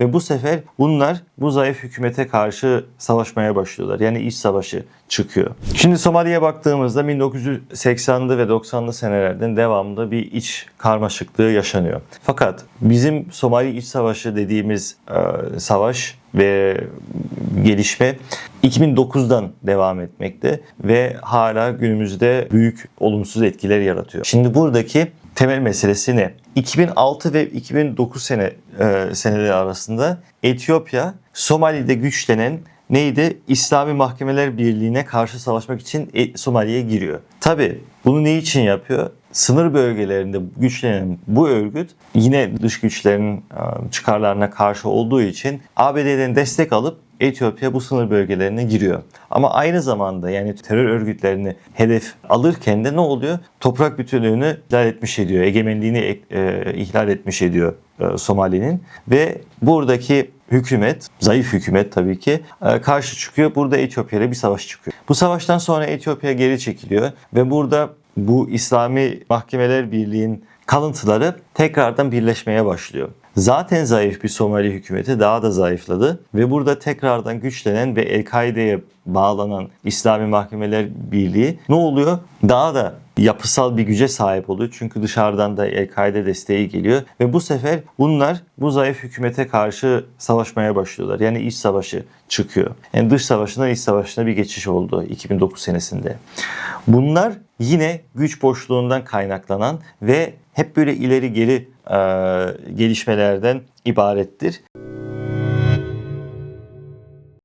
ve bu sefer bunlar bu zayıf hükümete karşı savaşmaya başlıyorlar. Yani iç savaşı çıkıyor. Şimdi Somali'ye baktığımızda 1980'lı ve 90'lı senelerden devamlı bir iç karmaşıklığı yaşanıyor. Fakat bizim Somali iç savaşı dediğimiz e, savaş ve gelişme 2009'dan devam etmekte ve hala günümüzde büyük olumsuz etkiler yaratıyor. Şimdi buradaki temel meselesi ne? 2006 ve 2009 sene e, seneleri arasında Etiyopya Somali'de güçlenen neydi? İslami Mahkemeler Birliği'ne karşı savaşmak için e, Somali'ye giriyor. Tabi bunu ne için yapıyor? Sınır bölgelerinde güçlenen bu örgüt yine dış güçlerin e, çıkarlarına karşı olduğu için ABD'den destek alıp Etiyopya bu sınır bölgelerine giriyor. Ama aynı zamanda yani terör örgütlerini hedef alırken de ne oluyor? Toprak bütünlüğünü ihlal etmiş ediyor. Egemenliğini e, ihlal etmiş ediyor e, Somali'nin. Ve buradaki hükümet, zayıf hükümet tabii ki e, karşı çıkıyor. Burada Etiyopya ile bir savaş çıkıyor. Bu savaştan sonra Etiyopya geri çekiliyor ve burada bu İslami Mahkemeler Birliği'nin kalıntıları tekrardan birleşmeye başlıyor. Zaten zayıf bir Somali hükümeti daha da zayıfladı ve burada tekrardan güçlenen ve El-Kaide'ye bağlanan İslami Mahkemeler Birliği ne oluyor? Daha da yapısal bir güce sahip oluyor. Çünkü dışarıdan da El-Kaide desteği geliyor ve bu sefer bunlar bu zayıf hükümete karşı savaşmaya başlıyorlar. Yani iç savaşı çıkıyor. Yani dış savaşından iç savaşına bir geçiş oldu 2009 senesinde. Bunlar yine güç boşluğundan kaynaklanan ve hep böyle ileri geri e, gelişmelerden ibarettir.